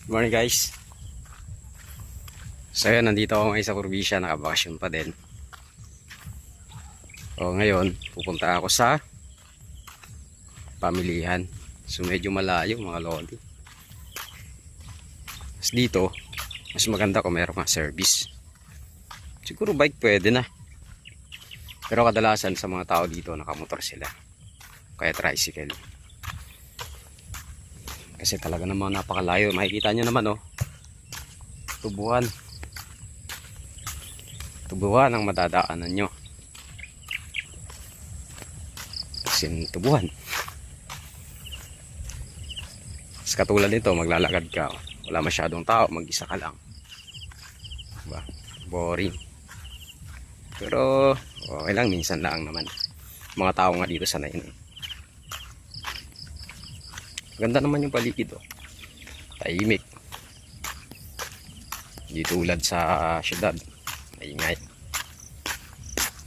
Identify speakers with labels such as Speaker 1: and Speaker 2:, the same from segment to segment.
Speaker 1: Good morning guys. So yun, nandito ako ngayon sa probinsya, nakabakasyon pa din. O ngayon, pupunta ako sa pamilihan. So medyo malayo mga lodi. Tapos dito, mas maganda kung meron kang service. Siguro bike pwede na. Pero kadalasan sa mga tao dito, nakamotor sila. Kaya tricycle. Kasi talaga naman napakalayo. Makikita nyo naman oh. Tubuhan. Tubuhan ang madadaanan nyo. Kasi tubuhan. Tapos katulad nito, maglalakad ka. Wala masyadong tao, mag-isa ka lang. Diba? Boring. Pero okay lang, minsan lang naman. Mga tao nga dito sanay na. Ganda naman yung paligid oh. Tahimik. Hindi tulad sa syudad. Maingay.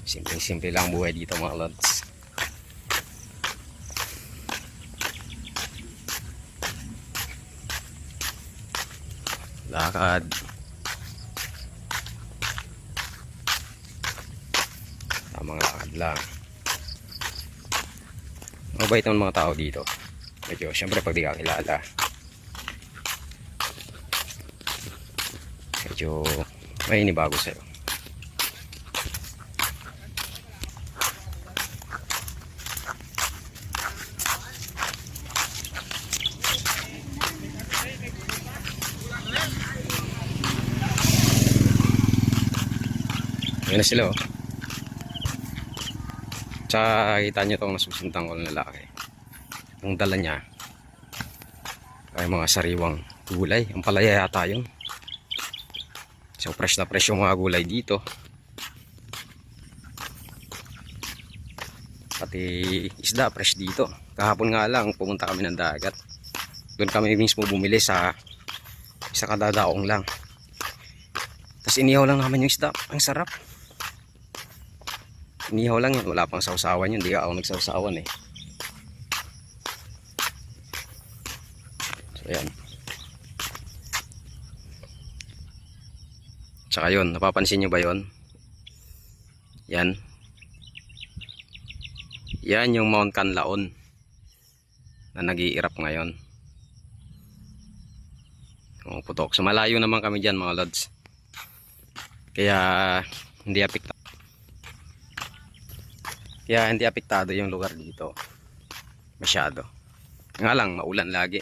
Speaker 1: Simple-simple lang ang buhay dito mga lods. Lakad. Tamang lakad lang. Mabait naman mga tao dito. Medyo, syempre pag di ka kilala. Medyo may inibago sa'yo. Yan na sila oh. Tsaka kita nyo itong nasusintang ko ng lalaki. Ang dala niya ay mga sariwang gulay. Ang palaya yata yun. So fresh na fresh yung mga gulay dito. Pati isda fresh dito. Kahapon nga lang pumunta kami ng dagat. Doon kami mismo bumili sa sa kadadaong lang. Tapos inihaw lang namin yung isda. Ang sarap. Inihaw lang yan. Wala pang sausawan yun. Hindi ako nagsausawan eh. Tsaka yun, napapansin nyo ba yun? Yan. Yan yung Mount Canlaon na nag-iirap ngayon. Ang putok. So malayo naman kami dyan mga lods. Kaya hindi apektado. Kaya hindi apektado yung lugar dito. Masyado. Nga lang, maulan lagi.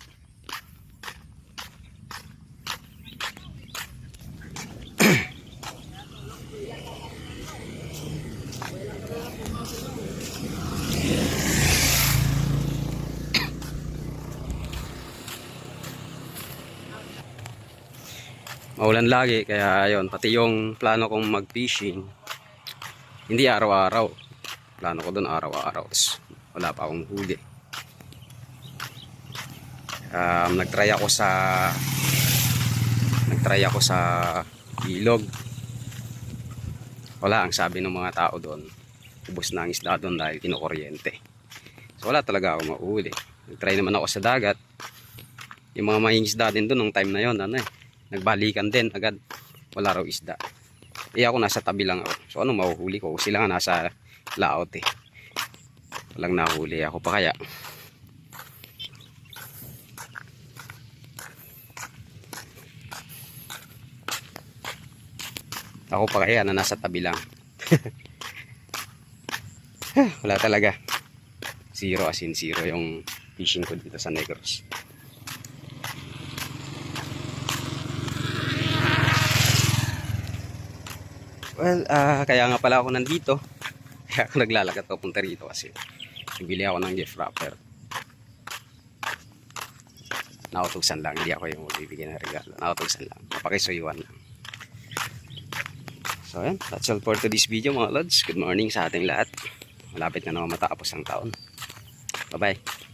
Speaker 1: Maulan lagi kaya ayun pati yung plano kong mag fishing hindi araw-araw. Plano ko doon araw-araw. Wala pa akong huli. Um, nagtry ako sa nagtry ako sa ilog. Wala ang sabi ng mga tao doon ubos na ang isda doon dahil kinukuryente. So wala talaga ako mauuli. Nagtry naman ako sa dagat. Yung mga mahing isda din doon nung time na yon ano eh nagbalikan din agad. Wala raw isda. Eh ako nasa tabi lang ako. So ano mahuhuli ko? Sila nga nasa laot eh. Walang nahuli ako pa kaya. Ako pa kaya na nasa tabi lang wala talaga zero as in zero yung fishing ko dito sa Negros Well, ah, kaya nga pala ako nandito. Kaya ako naglalakad papunta rito kasi bibili ako ng gift wrapper. Nakutugsan lang, hindi ako yung magbibigay ng regalo. Nakutugsan lang, napakisuyuan lang. So yan, that's all for today's video mga lods. Good morning sa ating lahat. Malapit na naman matapos ang taon. Bye-bye.